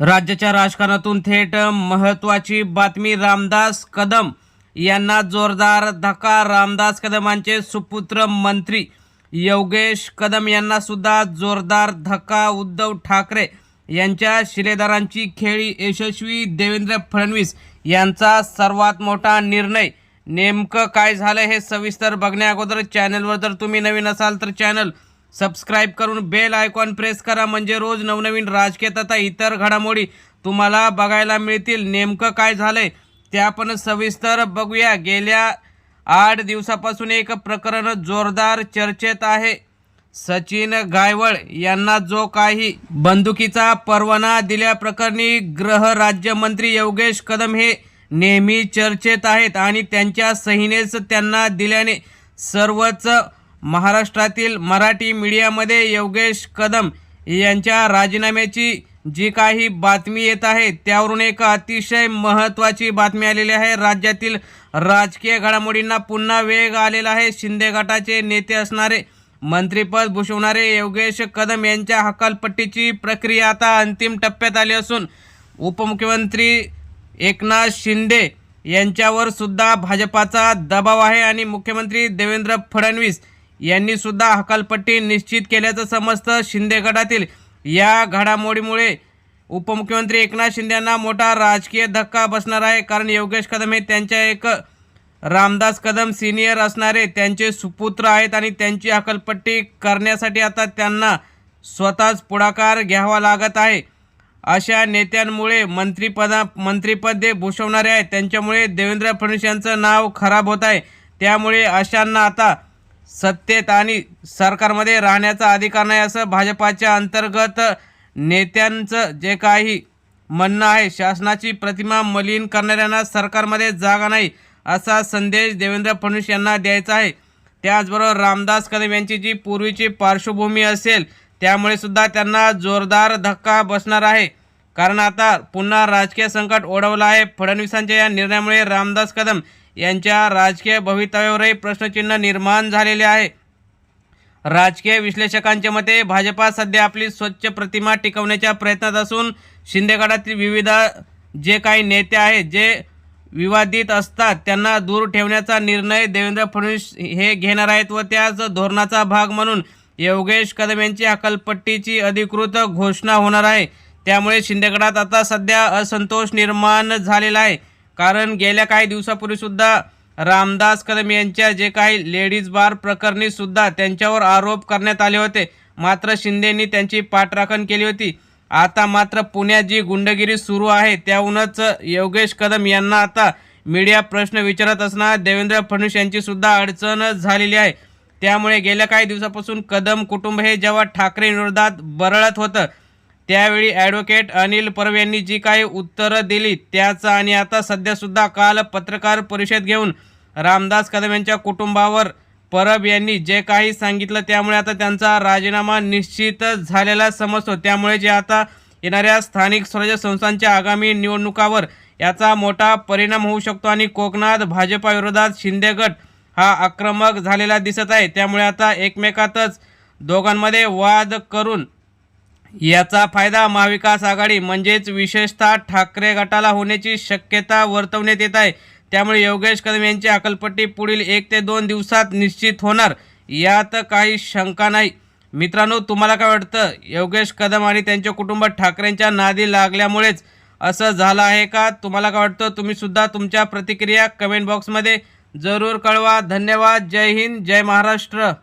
राज्याच्या राजकारणातून थेट महत्वाची बातमी रामदास कदम यांना जोरदार धक्का. रामदास कदमांचे सुपुत्र मंत्री योगेश कदम यांना सुद्धा जोरदार धक्का. उद्धव ठाकरे यांच्या शिलेदारांची खेळी यशस्वी देवेंद्र फडणवीस यांचा सर्वात मोठा निर्णय. नेमकं काय झालं हे सविस्तर बघण्या अगोदर चॅनलवर जर तुम्ही नवीन असाल तर चॅनल सबस्क्राईब करून बेल आयकॉन प्रेस करा. म्हणजे रोज नवनवीन राजकीय तथा इतर घडामोडी तुम्हाला बघायला मिळतील. नेमकं काय झालंय ते आपण सविस्तर बघूया. गेल्या आठ दिवसापासून एक प्रकरण जोरदार चर्चेत आहे. सचिन गायवळ यांना जो काही बंदुकीचा परवाना दिल्याप्रकरणी गृह राज्यमंत्री योगेश कदम हे नेहमी चर्चेत आहेत आणि त्यांच्या सहीनेच त्यांना दिल्याने सर्वच महाराष्ट्रातील मराठी मीडियामध्ये योगेश कदम यांच्या राजीनाम्याची जी काही बातमी येत आहे त्यावरून एक अतिशय महत्त्वाची बातमी आलेली आहे. राज्यातील राजकीय घडामोडींना पुन्हा वेग आलेला आहे. शिंदे गटाचे नेते असणारे मंत्रिपद भूषवणारे योगेश कदम यांच्या हकालपट्टीची प्रक्रिया आता अंतिम टप्प्यात आली असून उपमुख्यमंत्री एकनाथ शिंदे यांच्यावर सुद्धा भाजपाचा दबाव आहे आणि मुख्यमंत्री देवेंद्र फडणवीस यांनी सुद्धा हकालपट्टी निश्चित केल्याचं समजतं. शिंदे गटातील या घडामोडीमुळे उपमुख्यमंत्री एकनाथ शिंदे यांना मोठा राजकीय धक्का बसणार आहे. कारण योगेश कदम हे त्यांच्या एक रामदास कदम सिनियर असणारे त्यांचे सुपुत्र आहेत आणि त्यांची हकलपट्टी करण्यासाठी आता त्यांना स्वतःच पुढाकार घ्यावा लागत आहे. अशा नेत्यांमुळे मंत्रिपदा मंत्रिपदे भूषवणारे आहेत. त्यांच्यामुळे देवेंद्र फडणवीस यांचं नाव खराब होत आहे. त्यामुळे अशांना आता सत्तेत आणि सरकारमध्ये राहण्याचा अधिकार नाही असं भाजपाच्या अंतर्गत नेत्यांचं जे काही म्हणणं आहे शासनाची प्रतिमा मलिन करणाऱ्यांना सरकारमध्ये जागा नाही असा संदेश देवेंद्र फडणवीस यांना द्यायचा आहे. त्याचबरोबर रामदास कदम यांची जी पूर्वीची पार्श्वभूमी असेल त्यामुळे सुद्धा त्यांना जोरदार धक्का बसणार आहे. कारण आता पुन्हा राजकीय संकट ओढवलं आहे. फडणवीसांच्या या निर्णयामुळे रामदास कदम यांच्या राजकीय भवितव्यावरही प्रश्नचिन्ह निर्माण झालेले आहे. राजकीय विश्लेषकांच्या मते भाजपा सध्या आपली स्वच्छ प्रतिमा टिकवण्याच्या प्रयत्नात असून शिंदेगडातील विविध जे काही नेते आहेत जे विवादित असतात त्यांना दूर ठेवण्याचा निर्णय देवेंद्र फडणवीस हे घेणार आहेत व त्याच धोरणाचा भाग म्हणून योगेश कदम यांची हकलपट्टीची अधिकृत घोषणा होणार आहे. त्यामुळे शिंदेगडात आता सध्या असंतोष निर्माण झालेला आहे. कारण गेल्या काही दिवसापूर्वी सुद्धा रामदास कदम यांच्या जे काही लेडीज बार प्रकरणी सुद्धा त्यांच्यावर आरोप करण्यात आले होते. मात्र शिंदेनी त्यांची पाठराखण केली होती. आता मात्र पुण्यात जी गुंडगिरी सुरू आहे त्याहूनच योगेश कदम यांना आता मीडिया प्रश्न विचारत असणार. देवेंद्र फडणवीस यांची सुद्धा अडचण झालेली आहे. त्यामुळे गेल्या काही दिवसापासून कदम कुटुंब हे जेव्हा ठाकरे विरोधात बरळत होतं त्यावेळी ॲडव्होकेट अनिल परब यांनी जी काही उत्तरं दिली त्याचं आणि आता सध्यासुद्धा काल पत्रकार परिषद घेऊन रामदास कदम यांच्या कुटुंबावर परब यांनी जे काही सांगितलं त्यामुळे आता त्यांचा राजीनामा निश्चितच झालेला समजतो. त्यामुळे जे आता येणाऱ्या स्थानिक स्वराज्य संस्थांच्या आगामी निवडणुकावर याचा मोठा परिणाम होऊ शकतो आणि कोकणात भाजपाविरोधात शिंदे गट हा आक्रमक झालेला दिसत आहे. त्यामुळे आता एकमेकातच दोघांमध्ये वाद करून याचा फायदा महाविकास आघाडी म्हणजेच विशेषतः ठाकरे गटाला होण्याची शक्यता वर्तवण्यात येत आहे. त्यामुळे योगेश कदम यांची अकलपट्टी पुढील एक ते दोन दिवसात निश्चित होणार यात काही शंका नाही. मित्रांनो तुम्हाला काय वाटतं? योगेश कदम आणि त्यांच्या कुटुंब ठाकरेंच्या नादी लागल्यामुळेच असं झालं आहे का? तुम्हाला काय वाटतं? तुम्हीसुद्धा तुमच्या प्रतिक्रिया कमेंट बॉक्समध्ये जरूर कळवा. धन्यवाद. जय हिंद. जय महाराष्ट्र.